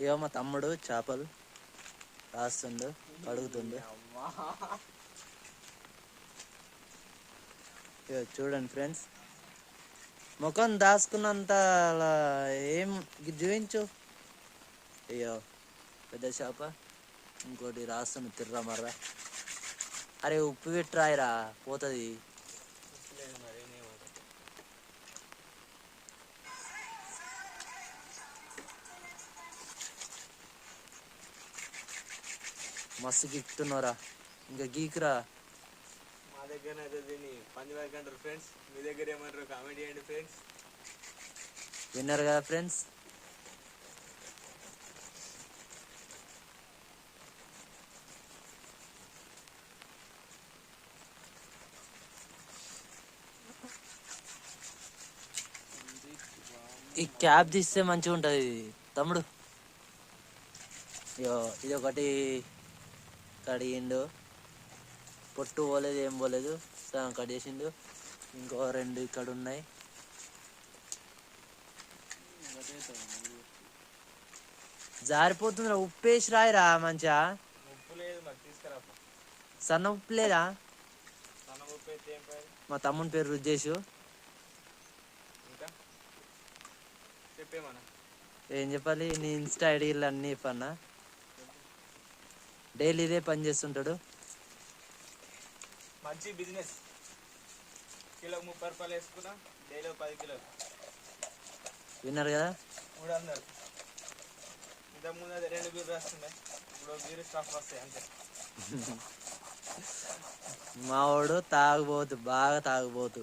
ఇగో మా తమ్ముడు చేపలు రాస్తుండు కడుగుతుండు ఇగో చూడండి ఫ్రెండ్స్. ముఖం దాచుకున్నంత అలా ఏం జీవించు చూపించు అయ్యో పెద్ద చేప ఇంకోటి రాస్తుంది తిర్రా మర్రా. అరే ఉప్పు పెట్టి రాయరా పోతుంది. మస్తు గిట్టున్నారా ఇంకా గీకురా. మా దగ్గర అయితే దీన్ని పంచవారికి అంటారు ఫ్రెండ్స్. మీ దగ్గర ఏమంటారు కామెంట్ చేయండి ఫ్రెండ్స్. విన్నారు కదా ఫ్రెండ్స్? ఈ క్యాప్ తీస్తే మంచిగా ఉంటుంది తమ్ముడు. ఇది ఒకటి కడిగిండు. పొట్టు పోలేదు ఏం పోలేదు. సగం కట్ చేసిండు. ఇంకో రెండు ఇక్కడ ఉన్నాయి. జారిపోతుందిరా ఉప్పేసి రాయిరా మంచిగా. ఉప్పు లేదు మాకు తీసుకురా సన్న ఉప్పు లేదా? మా తమ్ముని పేరు చెప్పేమన్నా? ఏం చెప్పాలి? నీ ఇన్స్టా ఐడీలు అన్నీ చెప్పన్నా. డైలీ ఇదే పని చేస్తుంటాడు. మంచి బిజినెస్. కిలో ముప్పై రూపాయలు వేసుకున్నా డైలీ పది కిలోలు. విన్నారు కదా? మూడు వందలు. ఇంతకు ముందు అది రెండు బీరు వస్తుండే ఇప్పుడు బీరు స్టాఫ్ వస్తాయి అంతే. మావాడు తాగుబోతు బాగా తాగుబోతు.